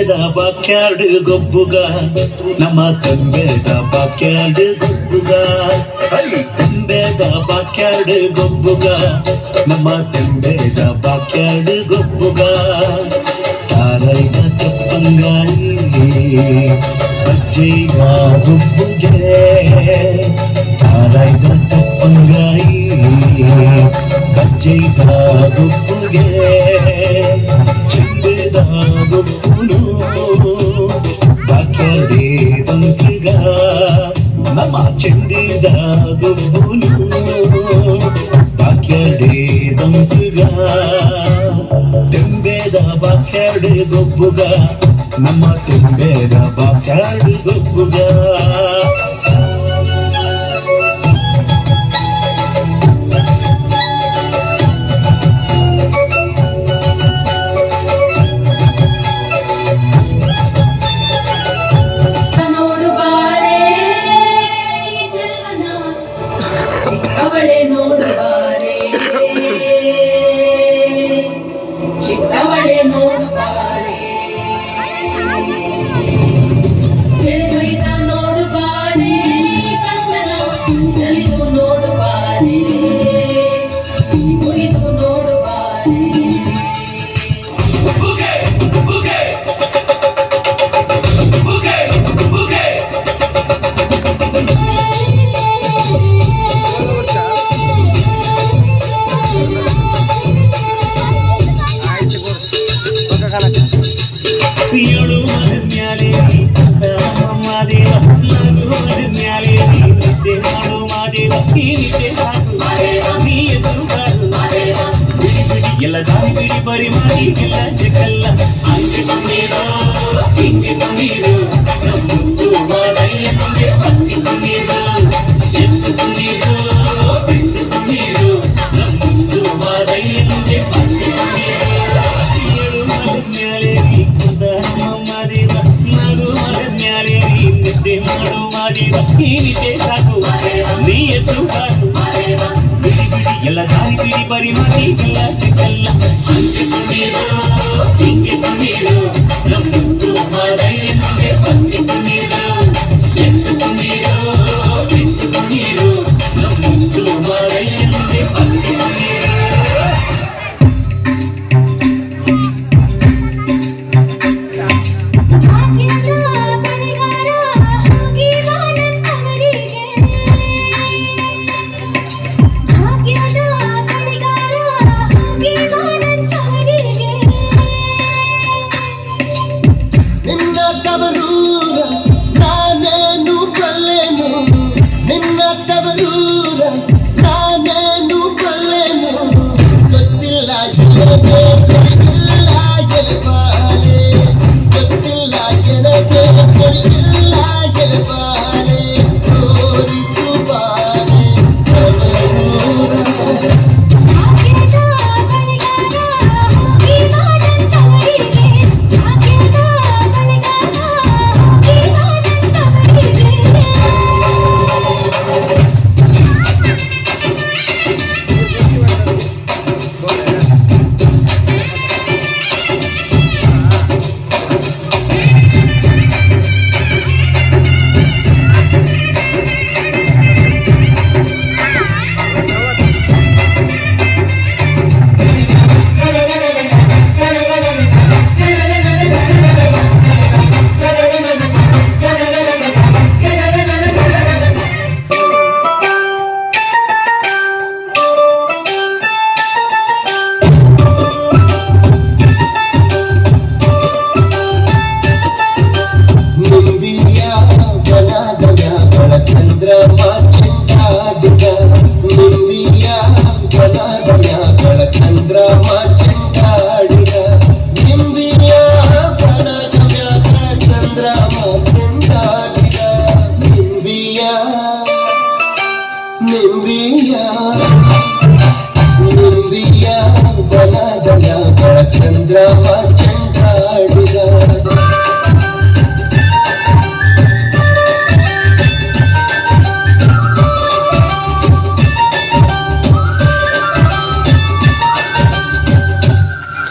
Backyard ಗೊಬ್ಬುಗ ನಮ್ಮ ತಂಬೆದ backyard ಗೊಬ್ಬುಗ high ತಂಬೆದ backyard ಗೊಬ್ಬುಗ ನಮ್ಮ ತಂಬೆದ backyard ಗೊಬ್ಬುಗ ತಾರೈದ ತಪ್ಪಂಗಾಯಿ ಅಜ್ಜೈದ ಗೊಬ್ಬುಗೆ ತಾರೈದ ತಪ್ಪಂಗಾಯಿ ಅಜ್ಜೈದ ಗೊಬ್ಬುಗೆ ನಮ್ಮ ಚೆಂದಿದ ಗೊಬ್ಬುನು ಬಾಕ್ಯಾರ್ಡೆ ಬಂಕಿಗ ತೆಂಬೇದ ಬಾಕ್ಯಾರ್ಡೆ ಗೊಬ್ಬುಗ ನಮ್ಮ ತೆಂಬೇದ ಬಾಕ್ಯಾರ್ಡೆ ಗೊಬ್ಬುಗ ಮಾದೇವ ಈ ನಿದ್ದೆ ಸಾಕು ನೀ ಎದುರು ಬಾರು ಬಿಡಿ ಬಿಡಿ ಎಲ್ಲ ದಾರಿ ಬಿಡಿ ಬರಿ ಮಾಡಿ ಎಲ್ಲ ಜಗಲ್ಲ ಅಂಗೆ ನೀರು ಹಿಂಗೆ ನೀರು ನಮ್ಮದು ಮಾಡಯ್ಯ ನಮಗೆ ಬನ್ನಿ ನೀರು ಎಂದು ನೀರು ಬಿಟ್ಟು ನೀರು ನಮ್ಮದು ಮಾಡಯ್ಯ ನಮಗೆ ಬನ್ನಿ ನೀರು ಏಳು ಮದ ಮ್ಯಾಲೆ ನೀ ಕುಂದ ಮಾದೇವ ನಗು ಮದ ಮ್ಯಾಲೆ ನೀ ನಿದ್ದೆ ಮಾಡು ಮಾದೇವ ಈ ನಿದ್ದೆ ಸಾಕು చెక్కల దారి పిడి పరిమతి పిల్ల చెక్కల అంకె పన్నీరు María. ನಿಂಬಿಯ ಬಲದಯ ಬಳಚಂದ್ರಮ